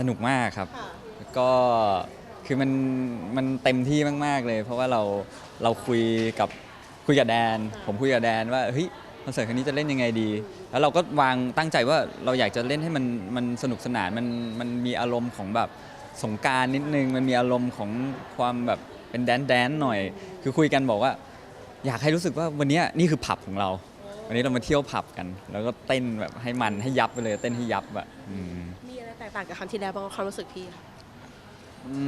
สนุกมากครับค่ะก็คือมันมันเต็มที่มาก ๆ เลย เพราะว่าเราเราคุยกับคุยกับแดน ผมคุยกับแดนว่าเฮ้ยคอนเสิร์ตครั้งนี้จะเล่นยังไงดี แล้วเราก็วางตั้งใจว่าเราอยากจะเล่นให้มันมันสนุกสนานมันมันมีอารมณ์ของแบบสงกรารนิดนึง มันมีอารมณ์ของความแบบเป็นแดนแดนหน่อย คือคุยกันบอกว่า อยากให้รู้สึกว่าวันเนี้ยนี่คือผับของเรา วันนี้เรามาเที่ยวผับกัน แล้วก็เต้นแบบให้มันให้ยับไปเลย เต้นให้ยับอะอืมมีอะไรแต กต่างจากครั้งที่แล้วบ้างความรู้สึกพี่ค่ะอื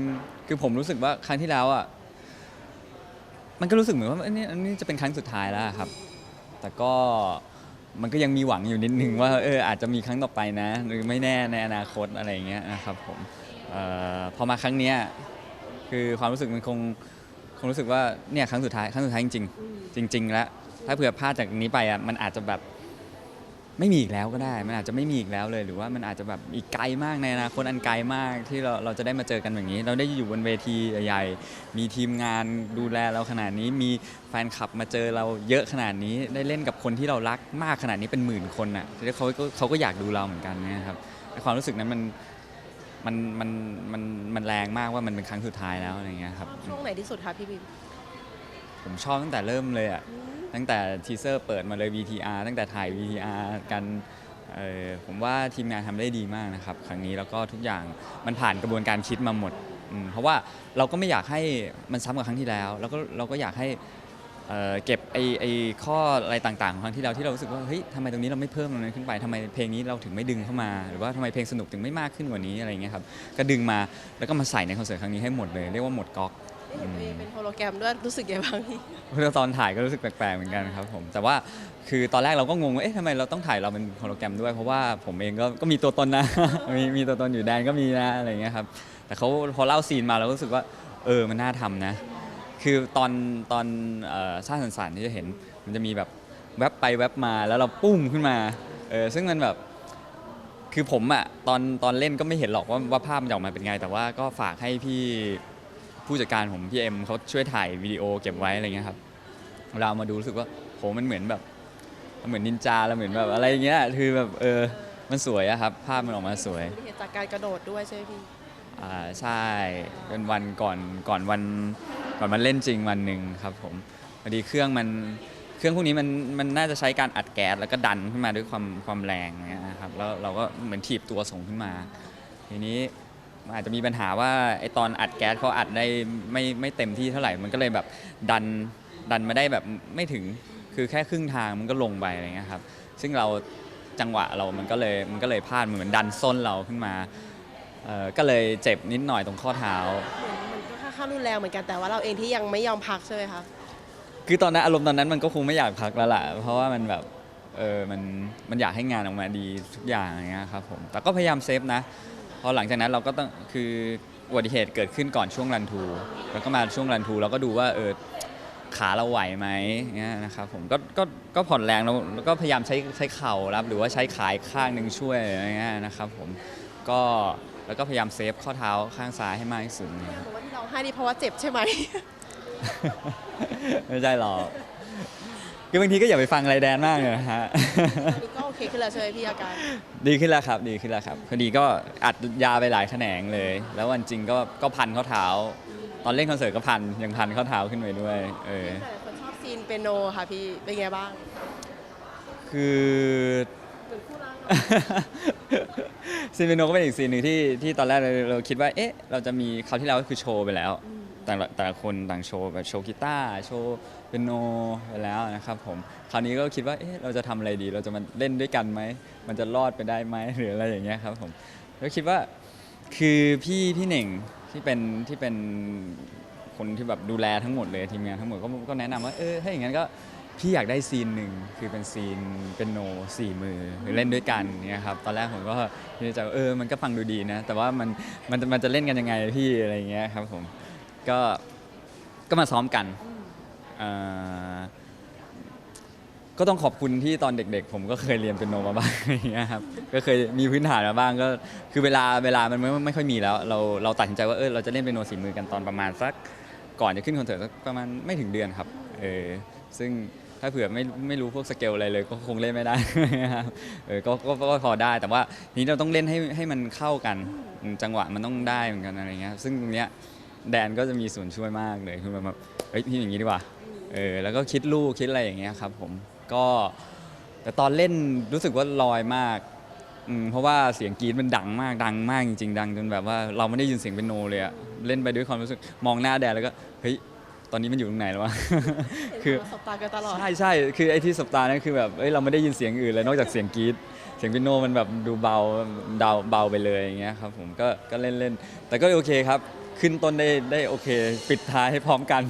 มคือผมรู้สึกว่าครั้งที่แล้วอะมันก็รู้สึกเหมือนว่าอันนี้อันนี้จะเป็นครั้งสุดท้ายแล้วครับ แต่ก็มันก็ยังมีหวังอยู่นิดนึงว่าเอออาจจะมีครั้งต่อไปนะ หรือไม่แน่ในอนาคตอะไรอย่างเงี้ยนะครับผมเอ่อพอมาครั้งเนี้ยคือความรู้สึกมันคงคงรู้สึกว่าเนี่ยครั้งสุดท้ายครั้งสุดท้ายจริง ๆ จริง ๆ แล้วถ้าเผื่อพลาดจากนี้ไปอะมันอาจจะแบบ ไม่มีอีกแล้วก็ได้ มันอาจจะไม่มีอีกแล้วเลย หรือว่ามันอาจจะแบบอีกไกลมากในอนาคตอันไกลมากที่เราเราจะได้มาเจอกันแบบนี้ เราได้อยู่บนเวทีใหญ่ๆมีทีมงานดูแลเราขนาดนี้ มีแฟนคลับมาเจอเราเยอะขนาดนี้ ได้เล่นกับคนที่เรารักมากขนาดนี้เป็นหมื่นคนอะที่เขาก็เขาก็อยากดูเราเหมือนกันนะครับไอ้ความรู้สึกนั้นมันมันมันมันมันแรงมากว่ามันเป็นครั้งสุดท้ายแล้วอะไรเงี้ยครับช่วงไหนที่สุดคะพี่บิมผมชอบตั้งแต่เริ่มเลยอะ ตั้งแต่ทีเซอร์เปิดมาเลย VTR ตั้งแต่ถ่าย VTR กันผมว่าทีมงานทำได้ดีมากนะครับ ครั้งนี้แล้วก็ทุกอย่างมันผ่านกระบวนการคิดมาหมด เพราะว่าเราก็ไม่อยากให้มันซ้ำกับครั้งที่แล้ว แล้วก็เราก็อยากให้เเก็บไอ้ไอ้ข้ออะไรต่างๆของครั้งที่แล้วที่เรารู้สึกว่าเฮ้ยทำไมตรงนี้เราไม่เพิ่มตรงนั้นขึ้นไปทำไมเพลงนี้เราถึงไม่ดึงเข้ามา หรือว่าทำไมเพลงสนุกถึงไม่มากขึ้นกว่านี้อะไรเงี้ยครับก็ดึงมาแล้วก็มาใส่ในคอนเสิร์ตครั้งนี้ให้หมดเลยเรียกว่าหมดก๊อก เห็นตัวเองเป็นโฮโลแกรมด้วยรู้สึกยังไงบ้างพี่เพราะตอนถ่ายก็รู้สึกแปลกๆเหมือนกันครับผมแต่ว่าคือตอนแรกเราก็งงว่าเอ๊ะทำไมเราต้องถ่ายเราเป็นโฮโลแกรมด้วยเพราะว่าผมเองก็ก็มีตัวตนนะ มีมีตัวตนอยู่แดนก็มีนะอะไรอย่างเงี้ยครับแต่เขาพอเล่าซีนมาเราก็รู้สึกว่าเออมันน่าทำนะ คือตอนตอนเอ่อสร้างสรรค์สรรค์ที่จะเห็นมันจะมีแบบแวบไปแวบมาแล้วเราปุ้มขึ้นมาเออซึ่งมันแบบคือผมอะตอนตอนเล่นก็ไม่เห็นหรอกว่าว่าภาพมันจะออกมาเป็นไง แต่ว่าก็ฝากให้พี่ ผู้จัดการผมพี่เอ็มเขาช่วยถ่ายวิดีโอเก็บไว้อะไรเงี้ยครับเวลาเอามาดูรู้สึกว่าโหมันเหมือนแบบมันเหมือนนินจาแล้วเหมือนแบบอะไรเงี้ยคือแบบเออมันสวยอะครับ ภาพมันออกมาสวยมีเหตุจากการกระโดดด้วยใช่ไหมพี่อ่าใช่เป็นวันก่อนก่อนวันก่อนวันเล่นจริงวันหนึ่งครับผมพอดีเครื่องมันเครื่องพวกนี้มันมันน่าจะใช้การอัดแก๊สแล้วก็ดันขึ้นมาด้วยความความแรงเงี้ยนะครับแล้วเราก็เหมือนถีบตัวส่งขึ้นมา ทีนี้ มันอาจจะมีปัญหาว่าไอตอนอัดแก๊สเขาอัดได้ไม่ไม่เต็มที่เท่าไหร่ มันก็เลยแบบดันดันมาได้แบบไม่ถึงคือแค่ครึ่งทางมันก็ลงไปอะไรเงี้ยครับ ซึ่งเราจังหวะเรามันก็เลยมันก็เลยพลาดเหมือนดันส้นเราขึ้นมาเอ่อก็เลยเจ็บนิดหน่อยตรงข้อเท้า เหมือนมันก็ค่อนข้างรุนแรงเหมือนกันแต่ว่าเราเองที่ยังไม่ยอมพักใช่ไหมคะคือตอนนั้นอารมณ์ตอนนั้นมันก็คงไม่อยากพักแล้วล่ะ เพราะว่ามันแบบเออมันมันอยากให้งานออกมาดีทุกอย่างอย่างเงี้ยครับผมแต่ก็พยายามเซฟนะ พอหลังจากนั้นเราก็ต้องคืออุบัติเหตุเกิดขึ้นก่อนช่วงรันทูแล้วก็มาช่วงรันทูเราก็ดูว่าเออขาเราไหวไหมเงี้ยนะครับผมก็ก็ก็ผ่อนแรงแล้วแล้วก็พยายามใช้ใช้เข่ารับหรือว่าใช้ขายข้างหนึ่งช่วยอะไรเงี้ยนะครับผมก็แล้วก็พยายามเซฟข้อเท้าข้างซ้ายให้มากที่สุดเนี่ยแต่ว่าที่เราให้นี่เพราะว่าเจ็บใช่ไหม ไม่ใช่หรอก คือบางทีก็อย่าไปฟังอะไรแดนมากเลยนะฮะ ตอนนี้ก็ โอเคขึ้นแล้วใช่ไหมพี่อาการ ดีขึ้นแล้วครับ ดีขึ้นแล้วครับพอดีก็อัดยาไปหลายแขนงเลย แล้ววันจริงก็ก็พันข้อเท้า ตอนเล่นคอนเสิร์ตก็พันยังพันข้อเท้าขึ้นไปด้วย เออหลายคนชอบซีนเปียโนค่ะพี่ เป็นไงบ้างคือเหมือนคู่รักซีนเปียโนก็เป็นอีกซีนหนึ่งที่ที่ตอนแรกเราเราคิดว่า เอ๊ะ เราจะมีคราวที่แล้วก็คือโชว์ไปแล้ว แต่ละแต่ละคนต่างโชว์แบบโชว์กีตาร์โชว์เปียโนไปแล้วนะครับผมคราวนี้ก็คิดว่าเอ๊ะเราจะทำอะไรดี เราจะมาเล่นด้วยกันไหมมันจะรอดไปได้ไหมหรืออะไรอย่างเงี้ยครับผมแล้วคิดว่าคือพี่พี่เหน่งที่เป็นที่เป็นคนที่แบบดูแลทั้งหมดเลยทีมงานทั้งหมดก็ก็แนะนำว่าเออถ้าอย่างนั้นก็พี่อยากได้ซีนหนึ่งคือเป็นซีนเป็นโนสี่มือเล่นด้วยกันเนี่ยครับตอนแรกผมก็คิดจว่าเออมันก็ฟังดูดีนะ แต่ว่ามันมันจะมันจะเล่นกันยังไงพี่อะไรอย่างเงี้ยครับผม ก็ก็มาซ้อมกันเอ่อก็ต้องขอบคุณที่ตอนเด็กๆ ผมก็เคยเรียนเป็นโนมาบ้างอย่างเงี้ยครับก็เคยมีพื้นฐานมาบ้างก็คือเวลาเวลามันไม่ไม่ค่อยมีแล้ว เราเราตัดสินใจว่าเออเราจะเล่นเป็นโนสีมือกันตอนประมาณสักก่อนจะขึ้นคอนเสิร์ตสักประมาณไม่ถึงเดือนครับเออซึ่งถ้าเผื่อไม่ไม่รู้พวกสเกลอะไรเลยก็คงเล่นไม่ได้ครับเออก็ก็ก็พอได้แต่ว่านี้เราต้องเล่นให้ให้มันเข้ากันจังหวะมันต้องได้เหมือนกันอะไรเงี้ยซึ่งตรงเนี้ย แดนก็จะมีส่วนช่วยมากเลยคือแบบเฮ้ยพี่อย่างนี้ดีกว่าเออแล้วก็คิดลูกคิดอะไรอย่างเงี้ยครับผมก็แต่ตอนเล่นรู้สึกว่าลอยมากอืมเพราะว่าเสียงกรีดมันดังมากดังมากจริงๆ ดังจนแบบว่าเราไม่ได้ยินเสียงเป็นโนเลยอะเล่นไปด้วยความรู้สึกมองหน้าแดนแล้วก็เฮ้ยตอนนี้มันอยู่ตรงไหนแล้ววะ คือสบตากันตลอด ใช่ใช่คือไอ้ที่สบตานั่นคือแบบเอ้ยเราไม่ได้ยินเสียงอื่นเลยนอกจากเสียงกรีดเสียงเปียโนมันแบบดูเบาเบาเบาไปเลยอย่างเงี้ยครับผมก็ก็เล่นเล่นแต่ก็โอเคครับ ขึ้นต้นได้ได้โอเค ปิดท้ายให้พร้อมกัน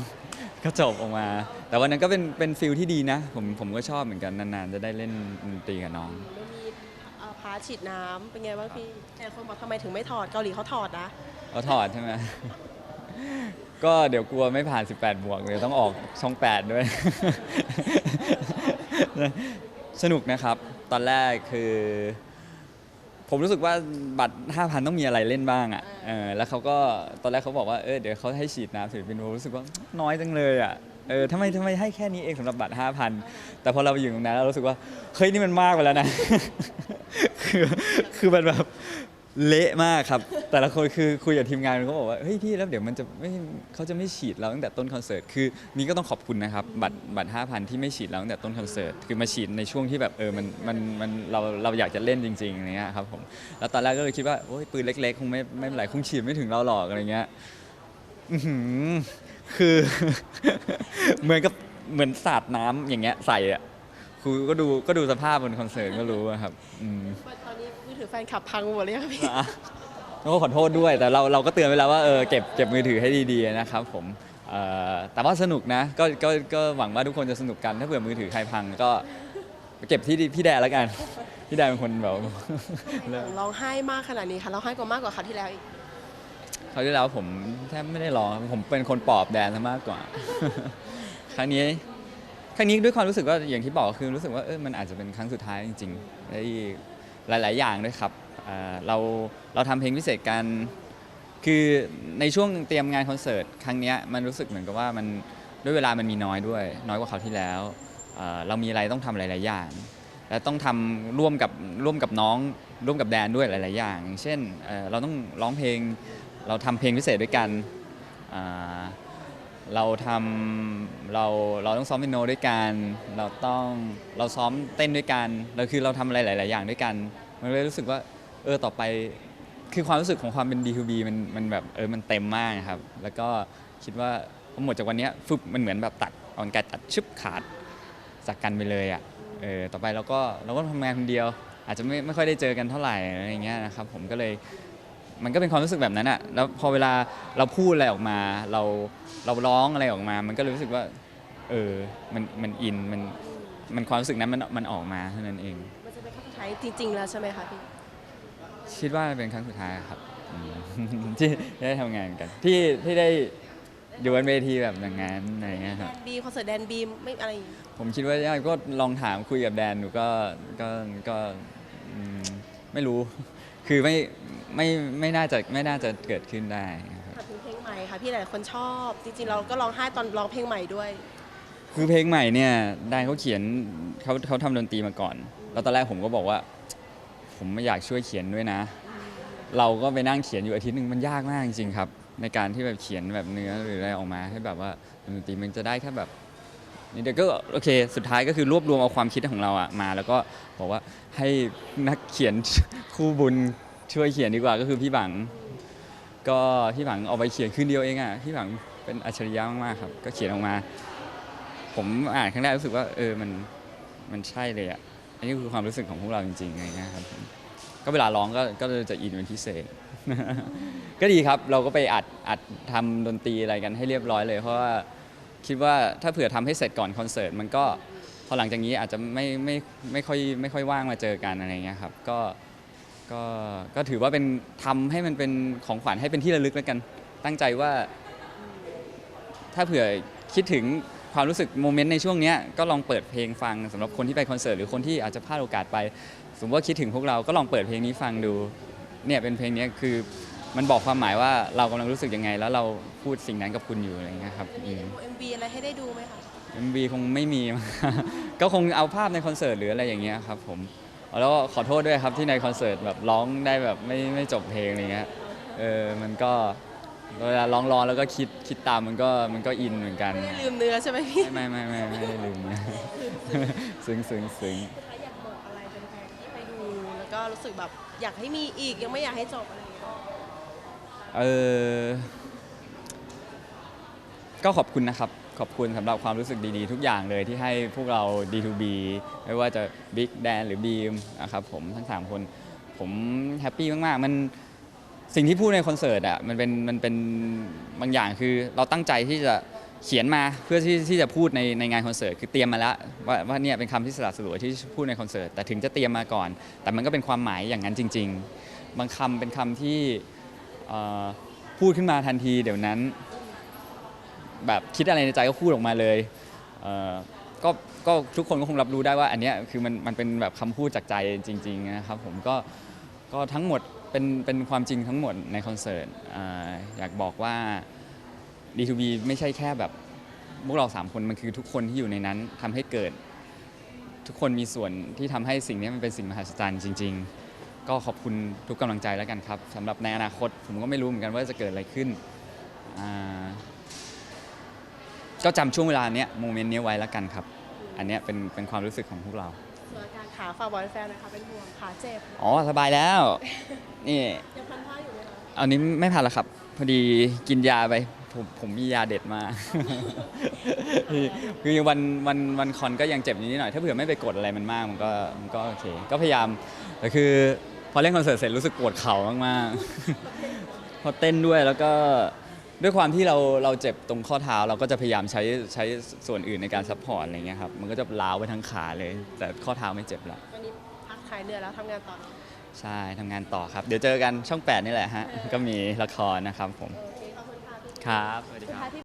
ก็จบออกมา แต่วันนั้นก็เป็นเป็นฟิลที่ดีนะ ผมผมก็ชอบเหมือนกันนานๆ จะได้เล่นดนตรีกับน้อง ไม่มีเอ่อพาฉีดน้ำเป็นไงบ้างพี่แต่คนบอกทำไมถึงไม่ถอดเกาหลีเขาถอดนะเขาถอดใช่ไหม ก็เดี๋ยวกลัวไม่ผ่าน 18 บวกเลยต้องออกช่อง 8 ด้วย สนุกนะครับ ตอนแรกคือ ผมรู้สึกว่าบัตร 5,000 ต้องมีอะไรเล่นบ้างอะเออแล้วเขาก็ตอนแรกเขาบอกว่าเออเดี๋ยวเขาให้ฉีดน้ำศิลปินผมรู้สึกว่าน้อยจังเลยอะเออทำไมทำไมให้แค่นี้เองสำหรับบัตร 5,000 แต่พอเราไปอยู่ตรงนั้นเรารู้สึกว่าเฮ้ยนี่มันมากไปแล้วนะ คือคือมันแบบ เละมากครับ แต่ละคนคือคุยกับทีมงานเขาบอกว่าเฮ้ยพี่แล้วเดี๋ยวมันจะไม่เขาจะไม่ฉีดเราตั้งแต่ต้นคอนเสิร์ตคือนี่ก็ต้องขอบคุณนะครับบัตรบัตร5,000ที่ไม่ฉีดเราตั้งแต่ต้นคอนเสิร์ตคือมาฉีดในช่วงที่แบบเออมันมันมันเราเราอยากจะเล่นจริงๆอะไรเงี้ยครับผมแล้วตอนแรกก็เลยคิดว่าโอ้ยปืนเล็กๆคงไม่ไม่เป็นไรคงฉีดไม่ถึงเราหรอกอะไรเงี้ยคือเหมือนกับเหมือนสาดน้ำอย่างเงี้ยใส่อะคือก็ดูก็ดูสภาพบนคอนเสิร์ตก็รู้ครับอืมตอน ถือแฟนคลับพังหมดเลยค่ะพี่อะก็ขอโทษด้วย แต่เราเราก็เตือนไปแล้วว่าเออเก็บเก็บมือถือให้ดีๆนะครับผมเอ่อแต่ว่าสนุกนะก็ก็ก็หวังว่าทุกคนจะสนุกกันถ้าเผื่อมือถือใครพังก็เก็บที่พี่แดนแล้วกัน พี่แดนเป็นคนแบบร้องไห้มากขนาดนี้ค่ะร้องไห้กว่ามากกว่าคราวที่แล้วอีกคราวที่แล้วผมแทบไม่ได้ร้องผมเป็นคนปลอบแดนซะมากกว่า ครั้งนี้ครั้งนี้ด้วยความรู้สึกว่าอย่างที่บอกคือรู้สึกว่าเออมันอาจจะเป็นครั้งสุดท้ายจริงๆใน หลาย ๆ อย่างด้วยครับเราเราทำเพลงพิเศษกัน คือในช่วงเตรียมงานคอนเสิร์ตครั้งนี้มันรู้สึกเหมือนกับว่ามันด้วยเวลามันมีน้อยด้วย น้อยกว่าคราวที่แล้วเเรามีอะไรต้องทำหลาย ๆ อย่าง และต้องทำร่วมกับร่วมกับน้อง ร่วมกับแดนด้วยหลาย ๆ อย่าง เช่นเเราต้องร้องเพลงเราทำเพลงพิเศษด้วยกันอ เราทำเราเราต้องซ้อมเปียโนด้วยกันเราต้องเราซ้อมเต้นด้วยกันเราคือเราทำอะไรหลาย ๆ อย่างด้วยกัน มันเลยรู้สึกว่าเออต่อไปคือความรู้สึกของความเป็น D2B มันมันแบบเออมันเต็มมากครับ แล้วก็คิดว่าพอหมดจากวันนี้ฟึบมันเหมือนแบบตัดออนไกตัดชึบขาดจากกันไปเลยอะเออต่อไปเราก็เราก็ทำงานคนเดียว อาจจะไม่ไม่ค่อยได้เจอกันเท่าไหร่อะไรอย่างเงี้ยนะครับผมก็เลย มันก็เป็นความรู้สึกแบบนั้นอะแล้วพอเวลาเราพูดอะไรออกมา เราเราร้องอะไรออกมา มันก็รู้สึกว่า เออ มันมันอินมันมันความรู้สึกนั้นมันมันออกมาเท่านั้นเอง มันจะเป็นครั้งสุดท้ายจริง ๆ แล้วใช่ไหมคะพี่คิดว่าเป็นครั้งสุดท้ายครับอืม ที่ที่ได้ทำงานกัน ที่ที่ได้อยู่บนเวทีแบบอย่างนั้นอะไรเงี้ยคแดรับ นบีคอนเสิร์ตแดนบีไม่อะไรอย่างงี้ผมคิดว่าย่าก็ลองถามคุยกับแดนดูก็ก็ก็อืมไม่รู้ คือไม่ ไม่ไม่น่าจะไม่น่าจะเกิดขึ้นได้ครับถามถึงเพลงใหม่ค่ะพี่หลายคนชอบ จริงๆเราก็ร้องไห้ตอนร้องเพลงใหม่ด้วย คือเพลงใหม่เนี่ยแดนเขาเขียนเขาเขาทำดนตรีมาก่อน แล้วตอนแรกผมก็บอกว่า ผมไม่อยากช่วยเขียนด้วยนะ เราก็ไปนั่งเขียนอยู่อาทิตย์หนึ่งมันยากมากจริงๆครับ ในการที่แบบเขียนแบบเนื้อหรืออะไรออกมาให้แบบว่าดนตรีมันจะได้แค่แบบนี่เดี๋ยวก็โอเค สุดท้ายก็คือรวบรวมเอาความคิดของเราอะมา แล้วก็บอกว่าให้นักเขียน คู่บุญ ช่วยเขียนดีกว่าก็คือพี่บัง ก็พี่บังเอาไปเขียนคืนเดียวเองอะพี่บังเป็นอัจฉริยะมากๆครับ ก็เขียนออกมา ผมอ่านครั้งแรกรู้สึกว่าเออมันมันใช่เลยอะอันนี้คือความรู้สึกของพวกเราจริงๆอะไรเงี้ยครับก็เวลาร้องก็ก็จะอินเป็นพิเศษ ก็ดีครับเราก็ไปอัดอัดทำดนตรีอะไรกันให้เรียบร้อยเลย เพราะว่าคิดว่าถ้าเผื่อทำให้เสร็จก่อนคอนเสิร์ตมันก็พอหลังจากนี้อาจจะไม่ไม่ไม่ค่อยไม่ค่อยว่างมาเจอกันอะไรเงี้ยครับ ก็ ก็ก็ถือว่าเป็นทำให้มันเป็นของขวัญให้เป็นที่ระลึกแล้วกัน ตั้งใจว่า ถ้าเผื่อคิดถึงความรู้สึกโมเมนต์ในช่วงเนี้ยก็ลองเปิดเพลงฟังสำหรับคนที่ไปคอนเสิร์ตหรือคนที่อาจจะพลาดโอกาสไป สมมติว่าคิดถึงพวกเราก็ลองเปิดเพลงนี้ฟังดูเนี่ยเป็นเพลงเนี้ยคือมันบอกความหมายว่าเรากำลังรู้สึกยังไง แล้วเราพูดสิ่งนั้นกับคุณอยู่อะไรเงี้ยครับอืม เอ็มบีอะไรให้ได้ดูไหมคะ MV คงไม่มีก็คงเอาภาพในคอนเสิร์ตหรืออะไรอย่างเงี้ยครับผม แล้วก็ขอโทษด้วยครับที่ในคอนเสิร์ตแบบร้องได้แบบไม่ไม่จบเพลงอะไรเงี้ยเออมันก็เวลาร้องร้องแล้วก็คิดคิดตามมันก็มันก็อินเหมือนกันไม่ได้ลืมเนื้อใช่ไหมพี่ไม่ไม่ไม่ไม่ไม่ได้ลืมนะซึ้งซึ้งซึ้งอยากบอกอะไรเป็นแฟนๆที่ไปดูแล้วก็รู้สึกแบบอยากให้มีอีกยังไม่อยากให้จบอะไรอย่างเงี้ยเออก็ขอบคุณนะครับ ขอบคุณสำหรับความรู้สึกดีๆ ทุกอย่างเลยที่ให้พวกเรา D2B ไม่ว่าจะ Big Dan หรือ Beam นะครับผมทั้ง 3 คน ผมแฮปปี้มากๆ มันสิ่งที่พูดในคอนเสิร์ตอะมันเป็นมันเป็นบางอย่างคือเราตั้งใจที่จะเขียนมาเพื่อที่ที่จะพูดในในงานคอนเสิร์ตคือเตรียมมาแล้วว่าว่าเนี่ยเป็นคำที่สลัดสลวยที่พูดในคอนเสิร์ตแต่ถึงจะเตรียมมาก่อน แต่มันก็เป็นความหมายอย่างนั้นจริง ๆ บางคำเป็นคำที่พูดขึ้นมาทันทีเดี๋ยวนั้น แบบคิดอะไรในใจก็พูดออกมาเลยเอ่อก็ก็ทุกคนก็คงรับรู้ได้ว่าอันเนี้ยคือมันมันเป็นแบบคำพูดจากใจจริงๆนะครับผมก็ก็ทั้งหมดเป็นเป็นความจริงทั้งหมดในคอนเสิร์ตอ่าอยากบอกว่า D2B ไม่ใช่แค่แบบพวกเราสามคนมันคือทุกคนที่อยู่ในนั้นทำให้เกิด ทุกคนมีส่วนที่ทำให้สิ่งนี้มันเป็นสิ่งมหัศจรรย์จริง ๆ ก็ขอบคุณทุกกำลังใจแล้วกันครับสำหรับในอนาคต ผมก็ไม่รู้เหมือนกันว่าจะเกิดอะไรขึ้นอ่า ก็จำช่วงเวลาเนี้ยโมเมนต์เนี้ยไว้แล้วกันครับ อันเนี้ยเป็นเป็นความรู้สึกของพวกเรา ส่วนอาการขาฝากบอลแฟนนะคะเป็นห่วงขาเจ็บอ๋อ สบายแล้ว นี่ยังพันผ้าอยู่ไหมคะอันนี้ไม่ผ่านแล้วครับ พอดีกินยาไป ผมผมมียาเด็ดมา คือวันวันวันคอนก็ยังเจ็บนิดหน่อย ถ้าเผื่อไม่ไปกดอะไรมันมากมันก็มันก็โอเค ก็พยายามแต่คือพอเล่นคอนเสิร์ตเสร็จรู้สึกปวดเข่ามากๆ พอเต้นด้วยแล้วก็ ด้วยความที่เราเราเจ็บตรงข้อเท้าเราก็จะพยายามใช้ใช้ส่วนอื่นในการซัพพอร์ตอะไรเงี้ยครับมันก็จะล้าวไปทั้งขาเลย แต่ข้อเท้าไม่เจ็บละวันนี้พักหายเหนื่อยแล้วทำงานต่อใช่ทำงานต่อครับ เดี๋ยวเจอกันช่อง 8 นี่แหละฮะ ก็มีละครนะครับผม โอเคขอบคุณค่ะพี่ครับสวัสดีสุดครับ ท้ายพี่